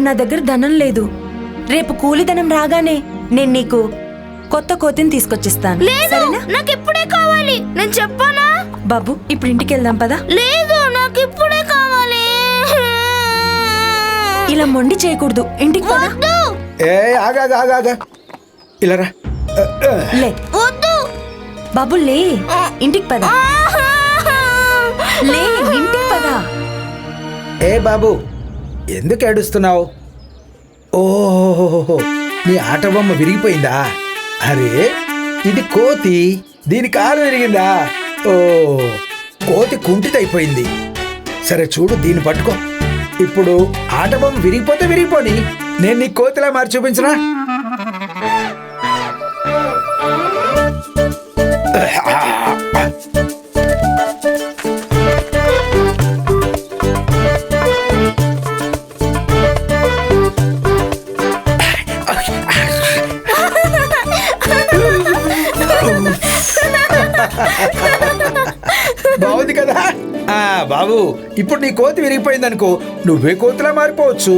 ఇప్పుడు నా దగ్గర ధనం లేదు. రేపు కూలి ధనం రాగానే నేను నీకు కొత్త కోతిని తీసుకొచ్చిస్తాను. లేదు సరేనా? నాకు ఇప్పుడే కావాలి. నేను చెప్పానా? బాబు ఇప్పుడు ఇంటికి వెళ్దాం పదా. లేదు నాకు ఇప్పుడే కావాలి. ఇలా మొండి చేయకూడదు. ఇంటికి పదా. వద్దు. ఏ ఆగా ఆగా ఆగా ఇలా రా. ఆ, ఆ. లే. వద్దు. బాబు లే. ఇంటికి పదా. లే ఇంటికి పదా. ఏ బాబు. ఎందుకు ఏడుస్తున్నావు? ఓహో నీ ఆట బొమ్మ విరిగిపోయిందా? అరే ఇది కోతి. దీని కాలు విరిగిందా? ఓ కోతి కుంటిదైపోయింది. సరే చూడు దీన్ని పట్టుకో. ఇప్పుడు ఆట బొమ్మ విరిగిపోతే విరిగిపోని. నేను నీ కోతిలా మారి చూపించనా? బాబు ఇప్పుడు నీ కోతి విరిగిపోయింది అనుకో నువ్వే కోతిలా మారిపోవచ్చు.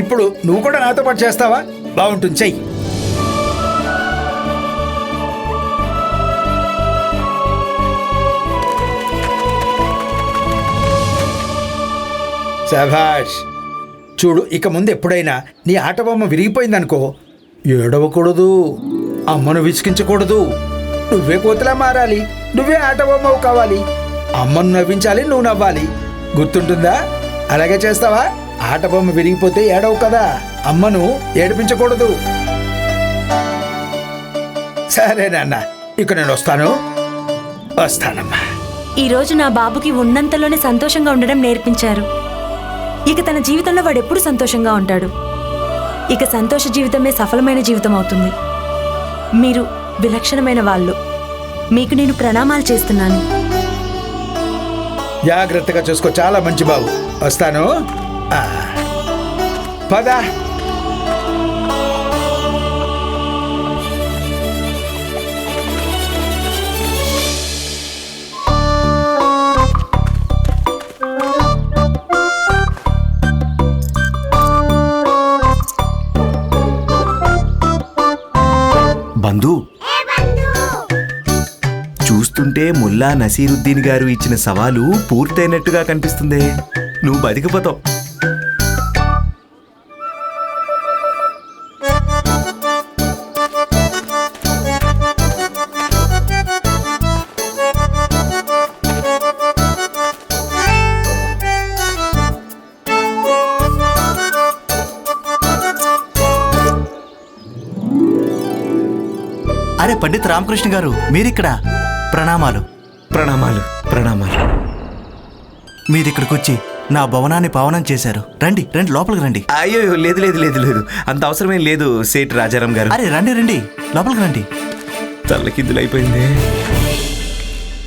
ఇప్పుడు నువ్వు కూడా నాతో పాటు చేస్తావా? బాగుంటుంది చెయ్యి. శభాష్ చూడు ఇక ముందు ఎప్పుడైనా నీ ఆట బొమ్మ విరిగిపోయిందనుకో ఏడవకూడదు అమ్మను విసిగించకూడదు. నువ్వే కోతిలా మారాలి నువ్వే ఆట బొమ్మవు కావాలి. అమ్మను నవ్వించాలి నువ్వు నవ్వాలి. గుర్తుంటుందా? అలాగే చేస్తావా? ఆట బొమ్మ విరిగిపోతే ఏడవు కదా. అమ్మను ఏడిపించకూడదు. సరే నాన్న ఇక నేను వస్తాను. వస్తానమ్మా. ఈ రోజు నా బాబుకి ఉన్నంతలోనే సంతోషంగా ఉండడం నేర్పించారు. ఇక తన జీవితంలో వాడు ఎప్పుడు సంతోషంగా ఉంటాడు. ఇక సంతోష జీవితమే సఫలమైన జీవితం అవుతుంది. మీరు విలక్షణమైన వాళ్ళు. మీకు నేను ప్రణామాలు చేస్తున్నాను. జాగ్రత్తగా చూసుకో. చాలా మంచి బాబు. వస్తాను. పద. బంధు చూస్తుంటే ముల్లా నసీరుద్దీన్ గారు ఇచ్చిన సవాలు పూర్తయినట్టుగా కనిపిస్తుంది. నువ్వు బతికిపోతావు. అరే పండిత్ రామకృష్ణ గారు మీరిక్కడ? ప్రణామాలు. ప్రణామాలు ప్రణామాలు. మీరిక్కడికి వచ్చి నా భవనాన్ని పావనం చేశారు. రండి రండి లోపలికి రండి. అయ్యో లేదు లేదు లేదు లేదు. అంత అవసరమేం లేదు సేట్ రాజారాం గారు. అరే రండి రండి. లోపలికి రండి. తల్లకిందులైపోయింది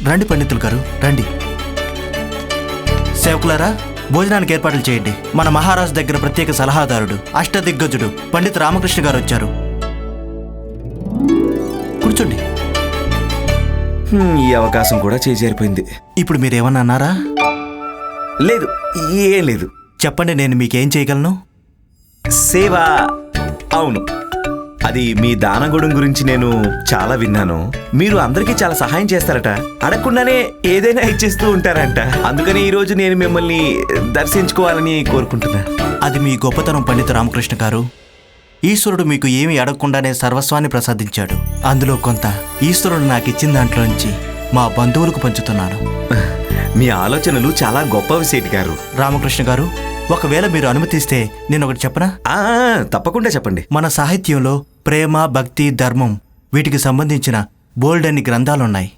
రండి పండితులు గారు రండి. సేవకులారా భోజనానికి ఏర్పాట్లు చేయండి. మన మహారాజు దగ్గర ప్రత్యేక సలహాదారుడు అష్టదిగ్గజుడు పండిత్ రామకృష్ణ గారు వచ్చారు. ఈ అవకాశం కూడా చేజారిపోయింది. ఇప్పుడు మీరేమన్నా అన్నారా? లేదు ఏం లేదు. చెప్పండి నేను మీకేం చేయగలను? సేవ అవును. అది మీ దానగుడం గురించి నేను చాలా విన్నాను. మీరు అందరికీ చాలా సహాయం చేస్తారట. అడగకుండానే ఏదైనా ఇచ్చేస్తూ ఉంటారంట. అందుకని ఈ రోజు నేను మిమ్మల్ని దర్శించుకోవాలని కోరుకుంటున్నా. అది మీ గొప్పతనం పండిత రామకృష్ణ గారు. ఈశ్వరుడు మీకు ఏమీ అడగకుండానే సర్వస్వాన్ని ప్రసాదించాడు. అందులో కొంత ఈశ్వరుడు నాకు ఇచ్చిన దాంట్లోంచి మా బంధువులకు పంచుతున్నాను. మీ ఆలోచనలు చాలా గొప్పవి సేటి గారు. రామకృష్ణ గారు ఒకవేళ మీరు అనుమతిస్తే నేను ఒకటి చెప్పనా? ఆ, తప్పకుండా చెప్పండి. మన సాహిత్యంలో ప్రేమ భక్తి ధర్మం వీటికి సంబంధించిన బోల్డ్ అన్ని గ్రంథాలున్నాయి.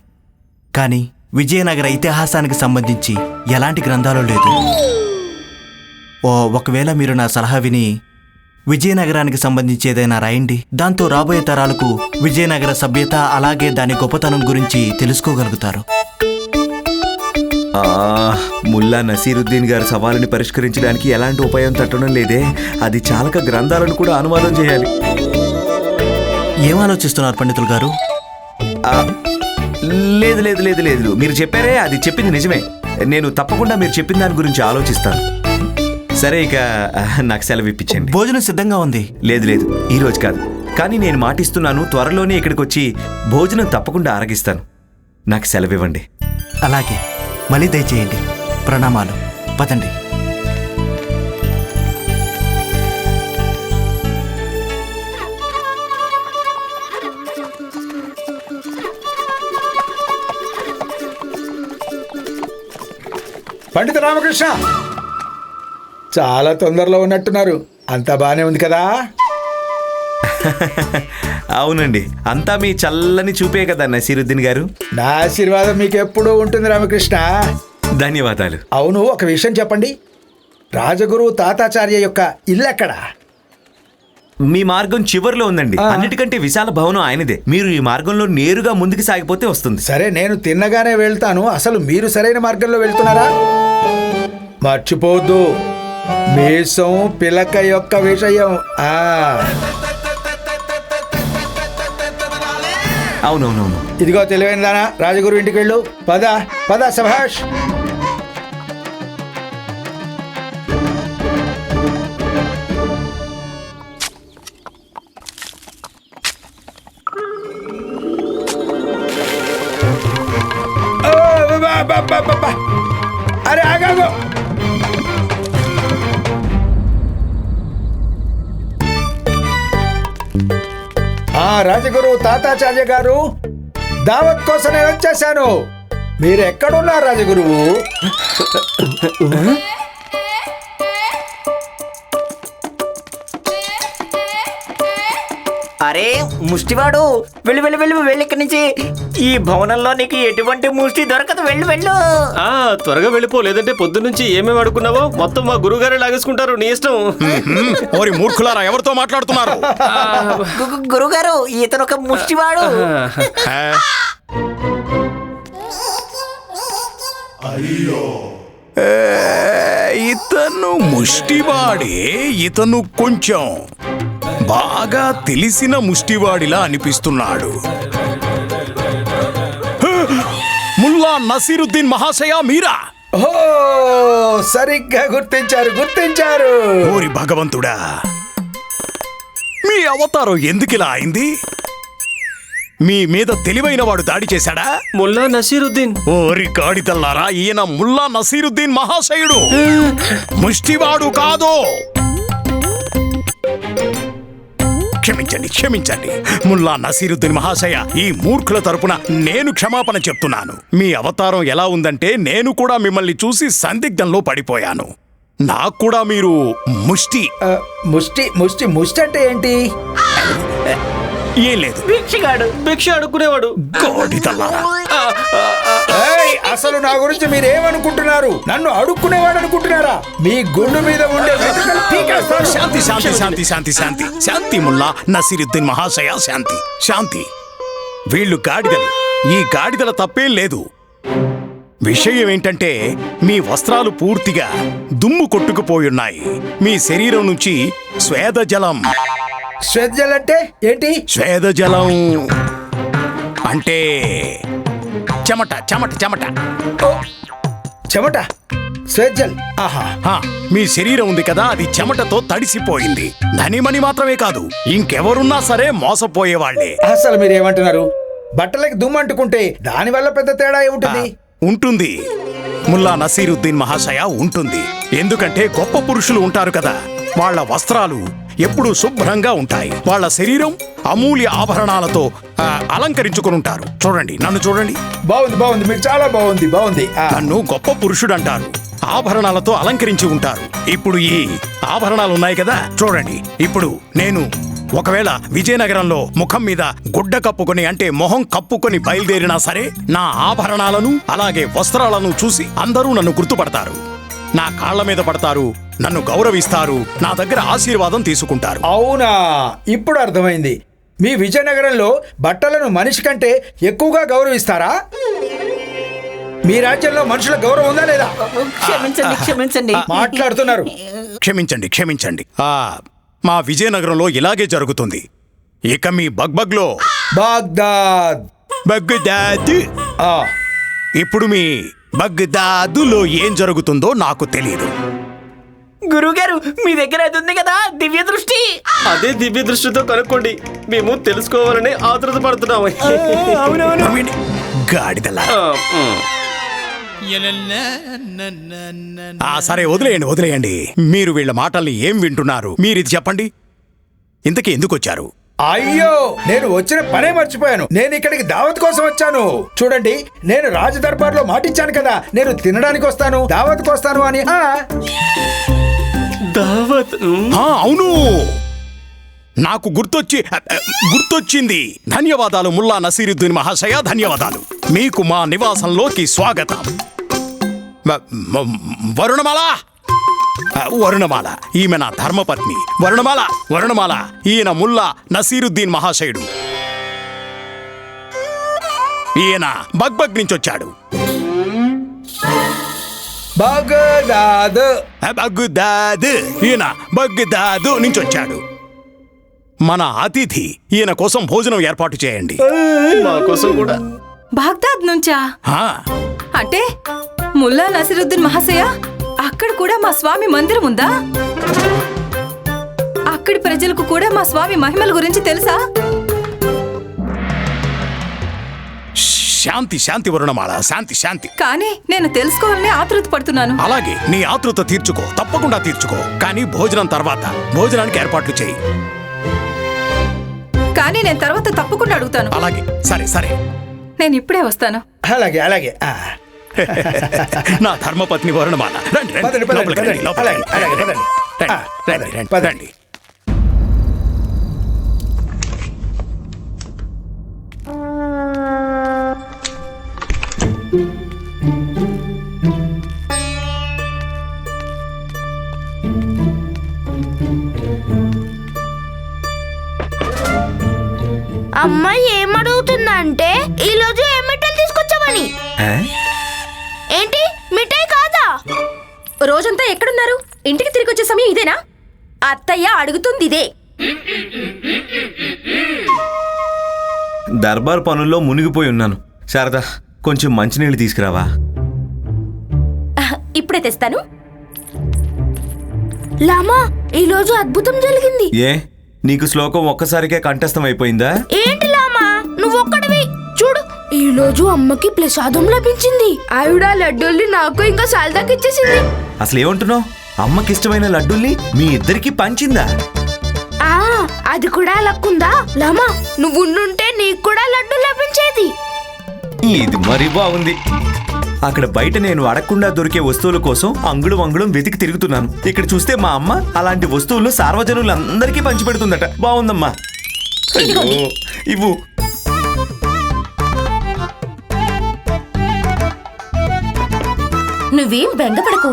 కానీ విజయనగర ఇతిహాసానికి సంబంధించి ఎలాంటి గ్రంథాలు లేదు ఓ ఒకవేళ మీరు నా సలహా విని విజయనగరానికి సంబంధించి ఏదైనా రాయండి. దాంతో రాబోయే తరాలకు విజయనగర సభ్యత అలాగే దాని గొప్పతనం గురించి తెలుసుకోగలుగుతారు. ఆ, ముల్లా నసీరుద్దీన్ గారి సవాలుని పరిష్కరించడానికి ఎలాంటి ఉపాయం తట్టడం లేదే. అది చాలక గ్రంథాలను కూడా అనువాదం చేయాలి. ఏం ఆలోచిస్తున్నారు పండితులు గారు? ఆ, లేదు లేదు లేదు లేదు. మీరు చెప్పారే అది చెప్పింది నిజమే. నేను తప్పకుండా మీరు చెప్పిన దాని గురించి ఆలోచిస్తాను. సరే ఇక నాకు సెలవు ఇప్పించండి భోజనం సిద్ధంగా ఉంది. లేదు లేదు. ఈ రోజు కాదు. కానీ నేను మాటిస్తున్నాను త్వరలోనే ఇక్కడికి వచ్చి భోజనం తప్పకుండా ఆరగిస్తాను. నాకు సెలవు ఇవ్వండి అలాగే. మళ్ళీ దయచేయండి. ప్రణామాలు. పదండి. పండిత రామకృష్ణ! చాలా తొందరలో ఉన్నట్టున్నారు. అంతా బానే ఉంది కదా? అవునండి. అంతా మీ చల్లని చూపే కదా నసీరుద్దీన్ గారు. నా ఆశీర్వాదం మీకు ఎప్పుడూ ఉంటుంది రామకృష్ణ. ధన్యవాదాలు. అవును ఒక విషయం చెప్పండి. రాజగురు తాతాచార్య యొక్క ఇల్లు ఎక్కడ? మీ మార్గం చివర్లో ఉందండి. అన్నిటికంటే విశాల భవనం ఆయనదే. మీరు ఈ మార్గంలో నేరుగా ముందుకు సాగిపోతే వస్తుంది. సరే నేను తిన్నగానే వెళ్తాను. అసలు మీరు సరైన మార్గంలో వెళ్తున్నారా? మర్చిపోవద్దు. మీసం పిలక యొక్క విషయం. ఆ. అవునవునవును. ఇదిగో తెలివైందానా రాజగురు ఇంటికి వెళ్ళు పద పద సభాష్. తాతాచార్య గారు దావత్ కోసం నేను వచ్చేసాను మీరు ఎక్కడున్నారు రాజగురువు ముష్టివాడు వెళ్ళు వెళ్ళు వెళ్ళు వెళ్ళి ఇక్కడి నుంచి. ఈ భవనంలో నీకు ఎటువంటి ముష్టి దొరకదు. వెళ్ళు వెళ్ళు. ఆ త్వరగా వెళ్ళిపో. లేదంటే పొద్దున్నుంచి ఏమేమి అడుగున్నావో మొత్తం మా గురుగారే లాగేసుకుంటారు. నీ ఇష్టం. ఓరి మూర్ఖులారా ఎవరితో మాట్లాడుతున్నారు? గురుగారు ఇతను ఒక ముష్టివాడు. హే? ఏ, ఇతను ముష్టివాడే ఇతను కొంచెం బాగా తెలిసిన ముష్టివాడిలా అనిపిస్తున్నాడు! ముల్లా నసీరుద్దీన్ మహాశయ మీరా? ఓ సరిగ్గా గుర్తించారు గుర్తించారు. ఓరి భగవంతుడా మీ అవతారం ఎందుకిలా అయింది? మీ మీద తెలివైన వాడు దాడి చేశాడా? ముల్లా నసీరుద్దీన్. ఓరి గాడిదల్లారా ఈయన ముల్లా నసీరుద్దీన్ మహాశయుడు. ముష్టివాడు కాదు? క్షమించండి క్షమించండి. ముల్లా నసీరుద్దీన్ మహాశయ ఈ మూర్ఖుల తరపున నేను క్షమాపణ చెప్తున్నాను. మీ అవతారం ఎలా ఉందంటే నేను కూడా మిమ్మల్ని చూసి సందిగ్ధంలో పడిపోయాను. నాకు కూడా మీరు ముష్టి. ముష్టి ముష్టి ముష్టి అంటే ఏంటి? ఏం లేదు. భిక్షగాడు. భిక్ష అడుక్కునేవాడు. ఏయ్, అసలు నా గురించి మీరు ఏమనుకుంటున్నారు నన్ను అడుక్కునేవాడు అనుకుంటున్నారా మీ గుండు మీద ఉండే వెంట్రుకలు పీకేస్తాను. శాంతి శాంతి శాంతి శాంతి శాంతి శాంతి. ముల్లా నసీరుద్దీన్ మహాశయ శాంతి. శాంతి. వీళ్ళు గాడిదలు. ఈ గాడిదల తప్పేం లేదు. విషయం ఏంటంటే మీ వస్త్రాలు పూర్తిగా దుమ్ము కొట్టుకుపోయున్నాయి మీ శరీరం నుంచి స్వేద జలం శ్రద్ధలు అంటే ఏంటి? స్వేద జలం అంటే చెమట చెమట చెమట. ఓ, చెమట స్వేజ్జల్ ఆహా. హా, మీ శరీరం ఉంది కదా అది చెమటతో తడిసిపోయింది. ధనిమని మాత్రమే కాదు ఇంకెవరున్నా సరే మోసపోయేవాళ్ళే. అసలు మీరు ఏమంటున్నారు బట్టలకి దుమ్ము అంటుకుంటే దానివల్ల పెద్ద తేడా ఏముంటుంది? ఉంటుంది. ముల్లా నసీరుద్దీన్ మహాశయ ఉంటుంది. ఎందుకంటే గొప్ప పురుషులు ఉంటారు కదా వాళ్ళ వస్త్రాలు ఎప్పుడూ శుభ్రంగా ఉంటాయి. వాళ్ళ శరీరం అమూల్య ఆభరణాలతో అలంకరించుకుని ఉంటారు. చూడండి నన్ను చూడండి. బాగుంది బాగుంది. మీరు చాలా బాగుంది బాగుంది. నన్ను గొప్ప పురుషుడు అంటారు ఆభరణాలతో అలంకరించి ఉంటారు. ఇప్పుడు ఈ ఆభరణాలు ఉన్నాయి కదా? చూడండి. ఇప్పుడు నేను ఒకవేళ విజయనగరంలో ముఖం మీద గుడ్డ కప్పుకొని అంటే మొహం కప్పుకొని బయలుదేరినా సరే నా ఆభరణాలను అలాగే వస్త్రాలను చూసి అందరూ నన్ను గుర్తుపడతారు. నా కాళ్ళ మీద పడతారు నన్ను గౌరవిస్తారు నా దగ్గర ఆశీర్వాదం తీసుకుంటారు. అవునా? ఇప్పుడు అర్థమైంది. మీ విజయనగరంలో బట్టలను మనిషి కంటే ఎక్కువగా గౌరవిస్తారా? మీ రాజ్యంలో మనుషుల గౌరవం ఉందా లేదా? క్షమించండి క్షమించండి. మాట్లాడుతున్నారు. క్షమించండి క్షమించండి. ఆ మా విజయనగరంలో ఇలాగే జరుగుతుంది. ఇక మీ బగ్బగ్లో. బాగ్దాద్. బగ్దాద్. ఆ, ఇప్పుడు మీ బగ్దాదులో ఏం జరుగుతుందో నాకు తెలియదు గురుగారు మీ దగ్గర అది ఉంది కదా దివ్య దృష్టి? అదే దివ్య దృష్టితో కనుక్కోండి. మేము తెలుసుకోవాలని ఆతృత పడుతున్నాము. నవ్వండి. గాడిదలా. ఆ, ఉమ్. ఆ సరే వదిలేయండి వదిలేయండి. మీరు వీళ్ళ మాటల్ని ఏం వింటున్నారు? మీరు ఇది చెప్పండి. ఇంతకీ ఎందుకు వచ్చారు? అయ్యో నేను వచ్చిన పనే మర్చిపోయాను. నేను ఇక్కడికి దావత్ కోసం వచ్చాను. చూడండి నేను రాజ దర్బార్లో మాటిచ్చాను కదా. నేను తినడానికి వస్తాను దావత్కి వస్తాను అని. దావత్? అవును. నాకు గుర్తొచ్చి గుర్తొచ్చింది. ధన్యవాదాలు ముల్లా నసీరుద్దీన్ మహాశయ ధన్యవాదాలు. మీకు మా నివాసంలోకి స్వాగతం. వరుణమాల! వరుణమాల. ఈమె నా ధర్మపత్ని. వరుణమాల! వరుణమాల! ఈయన ముల్లా నసీరుద్దీన్ మహాశయుడు. ఈయన బగ్బగ్ నుంచి వచ్చాడు బగదాద్. ఆ, బగ్దాద్! ఈయన బగ్దాదు నుంచి వచ్చాడు మన అతిథి ఈయన కోసం భోజనం ఏర్పాటు చేయండి. మా కోసం కూడా. బాగ్దాద్ నుంచా? ఆ, అంటే ముల్లా నసిరుద్దీన్ మహాశయ? అక్కడ కూడా మా స్వామి మందిరం ఉందా? అక్కడి ప్రజలకు కూడా మా స్వామి మహిమల గురించి తెలుసా? శాంతి శాంతి వరుణమాల శాంతి శాంతి. కానీ నేను తెలుసుకోవాలని ఆతృత పడుతున్నాను. అలాగే నీ ఆతృత తీర్చుకో తప్పకుండా తీర్చుకో. కానీ భోజనం తర్వాత భోజనానికి ఏర్పాట్లు చేయి. కానీ నేను తర్వాత తప్పకుండా అడుగుతాను. అలాగే సరే సరే. నేను ఇప్పుడే వస్తాను. అలాగే అలాగే ఆ, నా ధర్మపత్ని వరుణమాల రండి రండి పదండి, పదండి, లోపలికి రండి, పదండి. లోపలికి అలాగే, అలాగే, రండి. పదండి. రండి, ఆ, రండి, రండి, పదండి. రండి. అమ్మాయి ఏమడుగుతుందంటే ఈ రోజు ఏ మిఠాయి తీసుకొచ్చామని ఆ? రోజంతా ఎక్కడున్నారు? ఇంటికి తిరిగి వచ్చే సమయం ఇదేనా? అత్తయ్య అడుగుతుంది ఇదే దర్బార్ పనుల్లో మునిగిపోయి ఉన్నాను. శారదా కొంచెం మంచినీళ్ళు తీసుకురావా? ఇప్పుడే తెస్తాను. లామా ఈ రోజు అద్భుతం జరిగింది. ఏ? నీకు శ్లోకం ఒక్కసారికే కంఠస్థం అయిపోయిందా ఏంటి లామా? నువ్వు ఒక్కడివి చూడు ఈ రోజు అమ్మకి ప్రసాదం లభించింది. ఆవిడ లడ్డూల్ని నాకు ఇంకా సాల్దాకి ఇచ్చేసింది అసలు ఏమంటున్నావు అమ్మకిష్టమైన లడ్డూల్ని మీ ఇద్దరికి పంచిందా? ఆ అది కూడా లక్కుందా? లామా నువ్వు ఉండుంటే నీకు కూడా లడ్డు లభించేది. ఇది మరీ బాగుంది అక్కడ బయట నేను అడగకుండా దొరికే వస్తువుల కోసం అంగుడు అంగుళం వెతికి తిరుగుతున్నాను. ఇక్కడ చూస్తే మా అమ్మ అలాంటి వస్తువులు సార్వజనులందరికీ పంచిపెడుతుందట. బాగుందమ్మా అయ్యో, ఇవ్వు. నువ్వేం బెంగపడకు.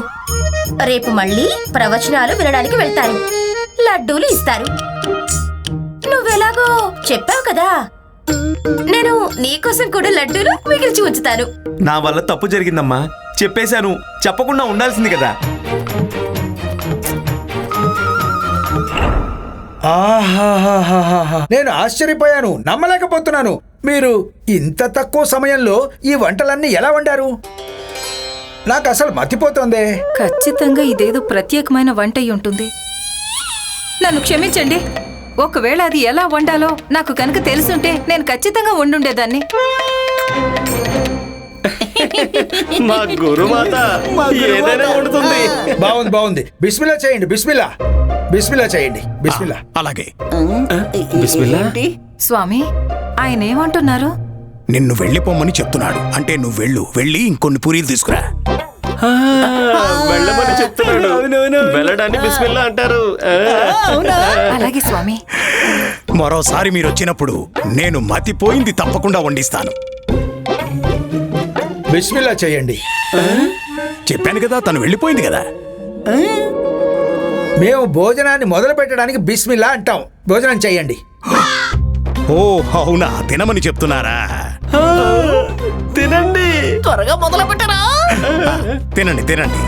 రేపు మళ్ళీ ప్రవచనాలు వినడానికి వెళ్తారు. లడ్డూలు ఇస్తారు. నువ్వెలాగో చెప్పావు కదా. నేను నీకోసం కూడా లడ్డూలు మిగిల్చి ఉంచుతాను. నా వల్ల తప్పు జరిగిందమ్మా. చెప్పేశాను. చెప్పకుండా ఉండాల్సింది కదా. ఆహాహాహాహా. నేను ఆశ్చర్యపోయాను. నమ్మలేకపోతున్నాను. మీరు ఇంత తక్కువ సమయంలో ఈ వంటలన్నీ ఎలా వండారు? నాకు అసలు మతిపోతోందే. ఖచ్చితంగా ఇదేదో ప్రత్యేకమైన వంట అయి ఉంటుంది. నన్ను క్షమించండి. ఒకవేళ అది ఎలా వండాలో నాకు కనుక తెలుసుంటే నేను ఖచ్చితంగా వండుండేదాన్ని. మా గురుమాత ఏదైనా వండుతుంది. బాగుంది బాగుంది. బిస్మిల్లా చేయండి బిస్మిల్లా. బిస్మిల్లా చేయండి బిస్మిల్లా. అలాగే. బిస్మిల్లా? స్వామి ఆయన ఏమంటున్నారు? నిన్ను వెళ్ళిపోమ్మని చెప్తున్నాడు. అంటే నువ్వు వెళ్ళు. వెళ్ళి ఇంకొన్ని పూరీలు తీసుకురా. వెళ్ళమని చెప్తున్నాడు. వెళ్ళడాన్ని బిస్మిల్లా అంటారు. అలాగే స్వామి. మరోసారి మీరు వచ్చినప్పుడు నేను మతిపోయింది తప్పకుండా వండిస్తాను. బిస్మిల్లా చేయండి. చెప్పాను కదా తను వెళ్ళిపోయింది కదా. మేము భోజనాన్ని మొదలు పెట్టడానికి బిస్మిల్లా అంటాం. భోజనం చేయండి. ఓ అవునా? తినమని చెప్తున్నారా? తినండి. త్వరగా మొదలు పెట్టరా తినండి తినండి.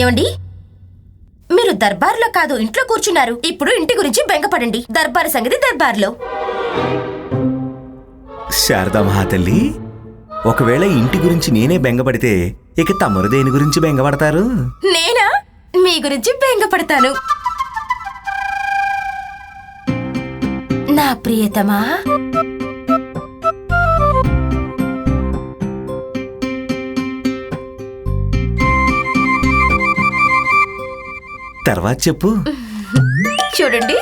ఏమండి? దర్బార్లో కాదు ఇంట్లో కూర్చున్నారు. ఇప్పుడు ఇంటి గురించి బెంగపడండి. దర్బార్ సంగతి దర్బార్లో. శారదా మహాతల్లి ఒకవేళ ఇంటి గురించి నేనే బెంగపడితే ఇక తమరు దేని గురించి బెంగపడతారు? నేనా? మీ గురించి బెంగపడతాను. నా ప్రియతమా తర్వాత చెప్పు. చూడండి.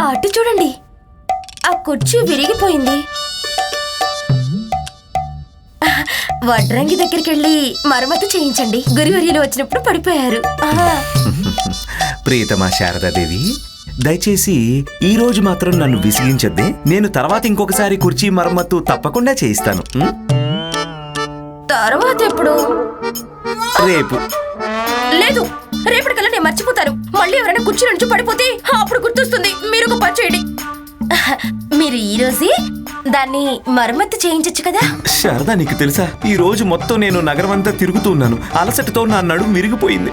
ఆ అటు చూడండి. ఆ కుర్చీ విరిగిపోయింది. వడ్రంగి దగ్గరికి వెళ్ళి మరమ్మతు చేయించండి. గురువర్యులు వచ్చినప్పుడు పడిపోయారు. ప్రియతమా శారదాదేవి దయచేసి ఈ రోజు మాత్రం నన్ను విసిగించొద్దే. నేను తర్వాత ఇంకొకసారి కుర్చీ మరమ్మత్తు తప్పకుండా చేయిస్తాను? తర్వాత ఎప్పుడు? రేపు. లేదు. రేపటికల్లా నేను మర్చిపోతాను. మళ్ళీ ఎవరైనా కుర్చీ నుంచి పడిపోతే అప్పుడు గుర్తొస్తుంది. మీరు ఒక పని చేయండి. మీరు ఈ రోజే దాన్ని మరమ్మతు చేయించొచ్చు కదా? శారదా నీకు తెలుసా? ఈ రోజు మొత్తం నేను నగరం అంతా తిరుగుతూ ఉన్నాను. అలసటతో నా నడుము మిరిగిపోయింది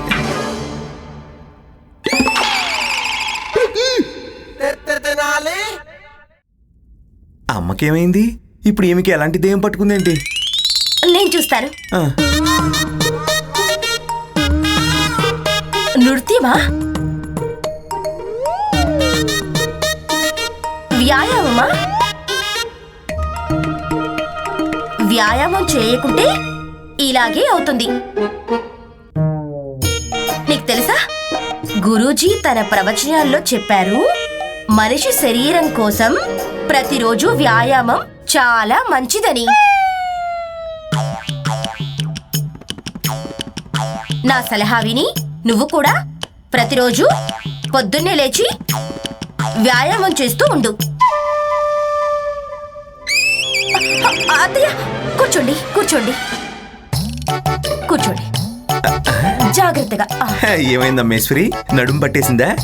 అమ్మకేమైంది? ఇప్పుడు ఈమెకి ఎలాంటి దెయ్యం పట్టుకుందేంటి? నేను చూస్తాను. నృత్యమా? వ్యాయామమా? వ్యాయామం చేయకుంటే ఇలాగే అవుతుంది. నీకు తెలుసా? గురూజీ తన ప్రవచనాల్లో చెప్పారు మనిషి శరీరం కోసం ప్రతిరోజు వ్యాయామం చాలా మంచిదని. నా సలహా విని నువ్వు కూడా ప్రతిరోజు పొద్దున్నే లేచి వ్యాయామం చేస్తూ ఉండు. అ- అత్తయ్య కూర్చోండి కూర్చోండి. కూర్చోండి. జాగ్రత్తగా. ఆ, మేశ్వరి నడుం పట్టేసిందా?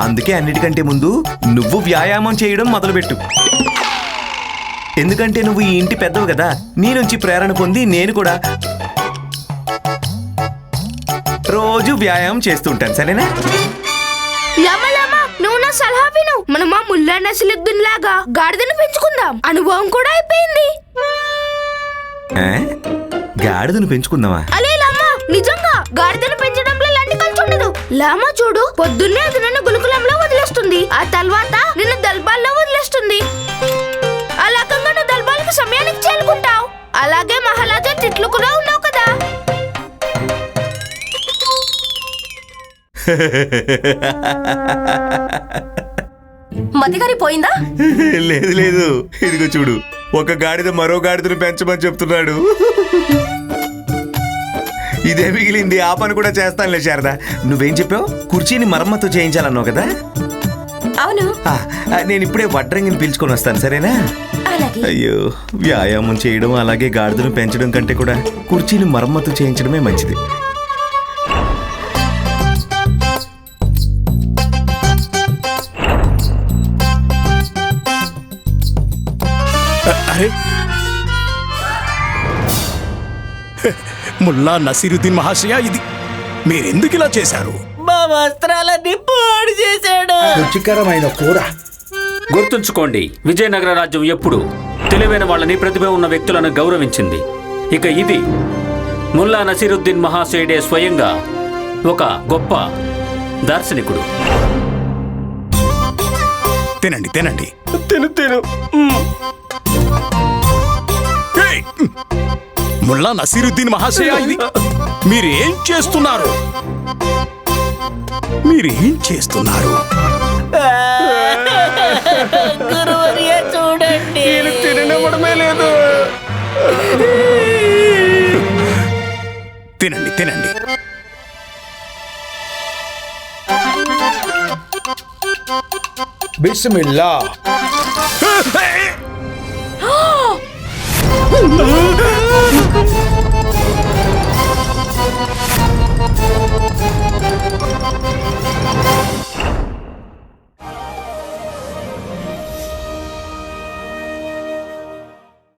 అందుకే అన్నిటికంటే ముందు నువ్వు వ్యాయామం చేయడం మొదలుపెట్టు. ఎందుకంటే నువ్వు ఈ ఇంటి పెద్దవు కదా నీ నుంచి ప్రేరణ పొంది నేను కూడా రోజు వ్యాయామం చేస్తూ ఉంటాను సరేనా నువ్వు నా సలహా విను. మనం ఆ ముల్లా లాగా గాడిదను పెంచుకుందాం. అనుభవం కూడా అయిపోయింది? గాడిదను పెంచుకుందామా? అలే లామా నిజంగా గాడిదను పెంచడంలో ఎలాంటి ఖర్చు ఉండదు. లామా చూడు పొద్దున్నే అది నన్ను గురుకులంలో వదిలేస్తుంది. ఆ తర్వాత నిన్ను దల్బాల్లో వదిలేస్తుంది. రకంగా నువ్వు దల్బాల్కి సమయానికి చేరుకుంటావు అలాగే మహారాజా తిట్లు కూడా ఉన్నావు మతిగారి పోయిందా? లేదు లేదు. ఇదిగో చూడు. ఒక గాడిద మరో గాడిదను పెంచమని చెప్తున్నాడు. ఇదే మిగిలింది. ఆ పని కూడా చేస్తానులే శారదా. నువ్వేం చెప్పావు? కుర్చీని మరమ్మతు చేయించాలన్నావు కదా? అవును. నేను ఇప్పుడే వడ్రంగిని పిలుచుకొని వస్తాను సరేనా? అయ్యో వ్యాయామం చేయడం అలాగే గాడిదను పెంచడం కంటే కూడా కుర్చీని మరమ్మతు చేయించడమే మంచిది. అరే. ముల్లా నసీరుద్దీన్ మహాశయ ఇది మీరెందుకు ఇలా చేశారు? మా వస్త్రాలన్నీ పాడు చేశాడు. రుచికరమైన కూర. గుర్తుంచుకోండి విజయనగర రాజ్యం ఎప్పుడు తెలివైన వాళ్ళని ప్రతిభ ఉన్న వ్యక్తులను గౌరవించింది. ఇక ఇది ముల్లా నసీరుద్దీన్ మహాశయుడే స్వయంగా ఒక గొప్ప దార్శనికుడు. తినండి తినండి. తిను తిను! ముల్లా నసీరుద్దీన్ మహాశయ ఇది. మీరేం చేస్తున్నారు? మీరేం చేస్తున్నారు? చూడండి. లేదు. తినండి తినండి. బిస్మిల్లా. 不能